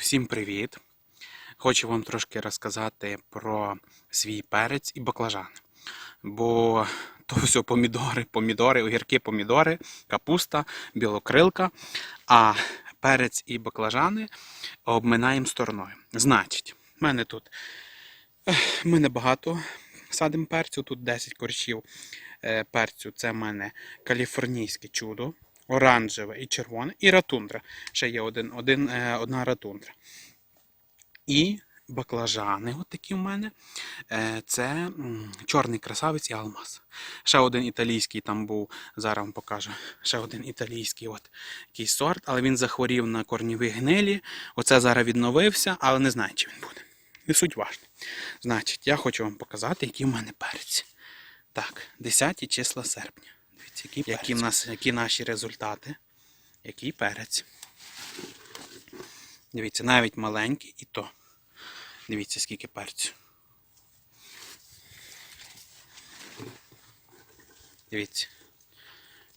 всім привіт! Хочу вам трошки розказати про свій перець і баклажани. Бо то все помідори, помідори, огірки, помідори, капуста, білокрилка. А перець і баклажани обминаємо стороною. Значить, в мене тут ми небагато садимо перцю, тут 10 корчів е, перцю. Це в мене каліфорнійське чудо, оранжеве і червоне, і ратундра. Ще є один, один, е, одна ратундра. І баклажани, от такі в мене. Е, Це чорний красавець і алмаз. Ще один італійський там був, зараз вам покажу. Ще один італійський от, якийсь сорт, але він захворів на корніві гнилі. Оце зараз відновився, але не знаю, чи він буде. Не суть важно. Значить, я хочу вам показати, які в мене перець. Так, 10 числа серпня. Дивіться, які, які, в нас, які наші результати. Який перець. Дивіться, навіть маленький і то. Дивіться, скільки перцю. Дивіться,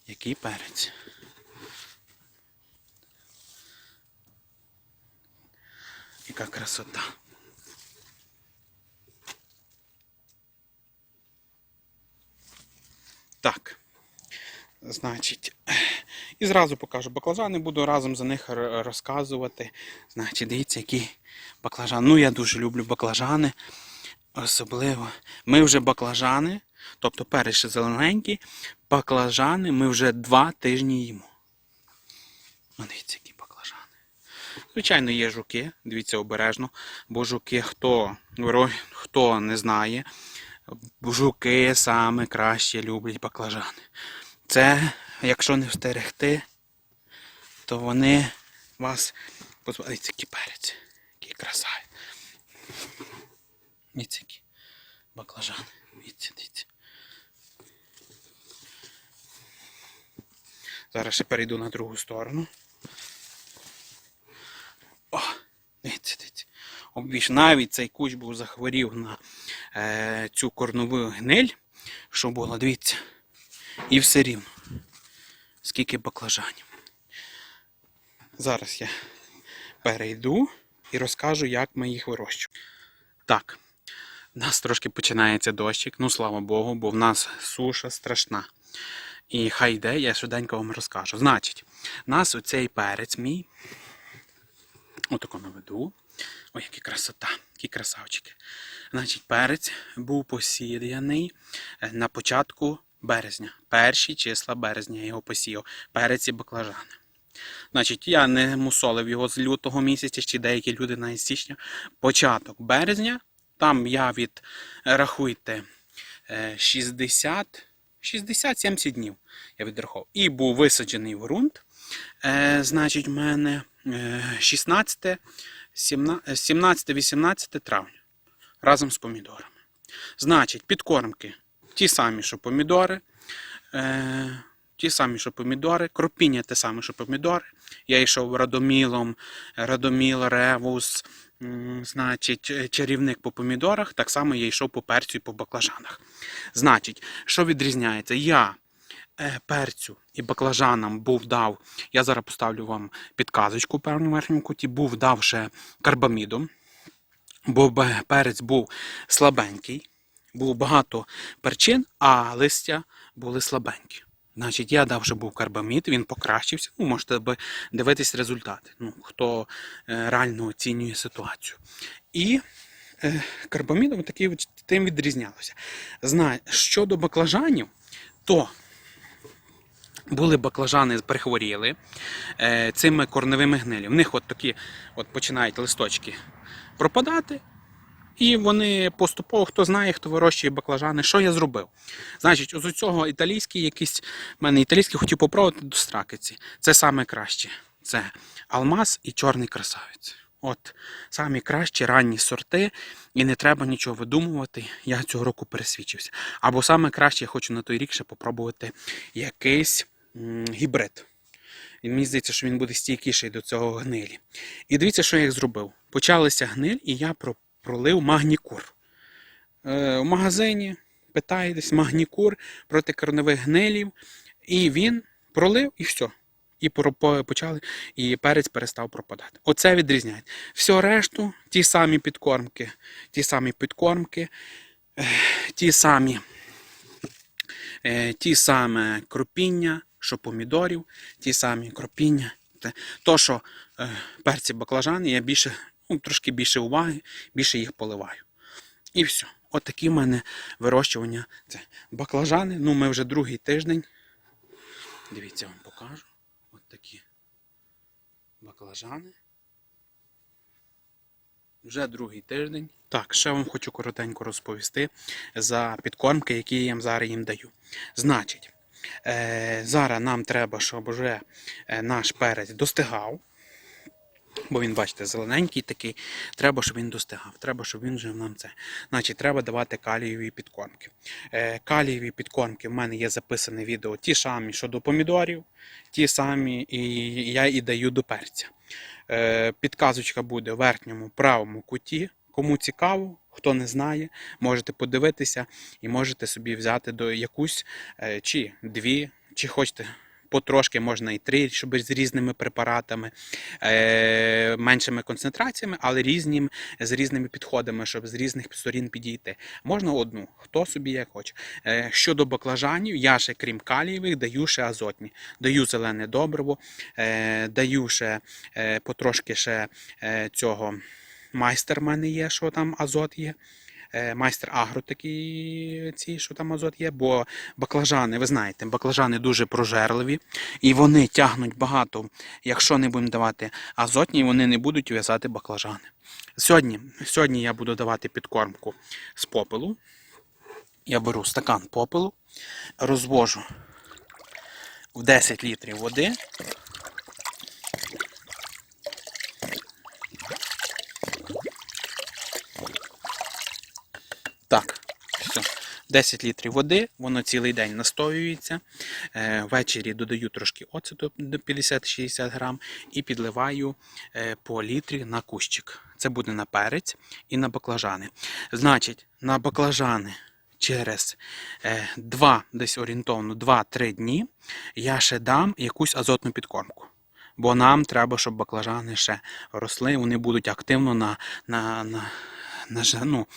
який перець. Яка красота. Так. Значить, і зразу покажу баклажани, буду разом за них розказувати. Значить, дивіться, які баклажани. Ну, я дуже люблю баклажани. Особливо. Ми вже баклажани, тобто перець ще зелененький, баклажани ми вже два тижні їмо. Дивіться, які баклажани. Звичайно, є жуки, дивіться обережно, бо жуки хто, хто не знає, жуки саме краще люблять баклажани. Це, якщо не встерегти, то вони вас позбавляться перець, який красавець. Дивіться, які баклажани. Дивіться, дивіться. Зараз ще перейду на другу сторону. О, дивіться, дивіться. Обвіж, навіть цей кущ був захворів на е, цю корнову гниль, що було, дивіться. І все рівно. Скільки баклажанів. Зараз я перейду і розкажу, як ми їх вирощуємо. Так, у нас трошки починається дощик, ну слава Богу, бо в нас суша страшна. І хай йде, я швиденько вам розкажу. Значить, у нас оцей перець мій. Отако наведу. Ой, яка красота, які красавчики. Значить, перець був посіяний е, на початку березня. Перші числа березня я його посіяв. Перець і баклажани. Значить, я не мусолив його з лютого місяця, чи деякі люди навіть січня. Початок березня. Там я від, е, рахуйте, е, 60, 60-70 днів я відрахував. І був висаджений ґрунт. Е, значить, в мене е, 16, 17-18 травня разом з помідорами. Значить, підкормки ті самі, що помідори. Е, ті самі, що помідори, кропіння те саме, що помідори. Я йшов радомілом, радоміл, ревус, значить, е, чарівник по помідорах, так само я йшов по перцю і по баклажанах. Значить, що відрізняється? Я е, перцю і баклажанам був дав, я зараз поставлю вам підказочку в певному верхньому куті, був дав ще карбамідом, бо перець був слабенький, було багато перчин, а листя були слабенькі. Значить, я дав, що був карбамід, він покращився. Ну, можете дивитись результати. Ну, хто е, реально оцінює ситуацію. І е, карбамідом такий тим відрізнялося. Знає, щодо баклажанів, то були баклажани прихворіли е, цими корневими гнилями. В них от такі от починають листочки пропадати. І вони поступово, хто знає, хто вирощує баклажани, що я зробив? Значить, у цього італійський якийсь, в мене італійський хотів попробувати до стракиці. Це саме краще. Це алмаз і чорний красавець. От самі кращі ранні сорти, і не треба нічого видумувати. Я цього року пересвідчився. Або саме краще я хочу на той рік ще попробувати якийсь гібрид. І мені здається, що він буде стійкіший до цього гнилі. І дивіться, що я їх зробив. Почалися гниль, і я пролив магнікур. Е, в магазині питаєтесь магнікур проти корневих гнилів. І він пролив і все. і почали, і перець перестав пропадати. Оце відрізняє. Все решту, ті самі підкормки, ті самі підкормки, ті самі, е, ті саме кропіння, що помідорів, ті самі кропіння. То, що е, перці баклажани, я більше, ну, трошки більше уваги, більше їх поливаю. І все. От такі в мене вирощування. Це баклажани. Ну, ми вже другий тиждень. Дивіться, я вам покажу. От такі баклажани. Вже другий тиждень. Так, ще вам хочу коротенько розповісти за підкормки, які я їм зараз їм даю. Значить, е, зараз нам треба, щоб вже е, наш перець достигав. Бо він, бачите, зелененький такий. Треба, щоб він достигав. Треба, щоб він вже нам це. Значить, треба давати калієві підкормки. Е, калієві підкормки в мене є записане відео ті самі, що до помідорів, ті самі і я і даю до перця. Е, підказочка буде в верхньому правому куті. Кому цікаво, хто не знає, можете подивитися і можете собі взяти до якусь е, чи дві, чи хочете. Потрошки можна і три, щоб з різними препаратами, е, меншими концентраціями, але різні, з різними підходами, щоб з різних сторін підійти. Можна одну, хто собі як хоче. Е, щодо баклажанів, я ще крім калієвих, даю ще азотні. Даю зелене добриво, е, даю ще потрошки ще цього. Майстер в мене є, що там азот є. Е, Майстер агро такі ці, що там азот є, бо баклажани, ви знаєте, баклажани дуже прожерливі і вони тягнуть багато. Якщо не будемо давати азотні, вони не будуть в'язати баклажани. Сьогодні, сьогодні я буду давати підкормку з попелу. Я беру стакан попелу, розвожу в 10 літрів води. Так, все. 10 літрів води, воно цілий день настоюється. Е, Ввечері додаю трошки оцету до 50-60 грам і підливаю е, по літрі на кущик. Це буде на перець і на баклажани. Значить, на баклажани через 2, десь орієнтовно 2-3 дні я ще дам якусь азотну підкормку. Бо нам треба, щоб баклажани ще росли, вони будуть активно на, на, на, ну,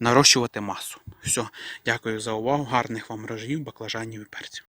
нарощувати масу. Все, дякую за увагу, гарних вам рожів, баклажанів і перців.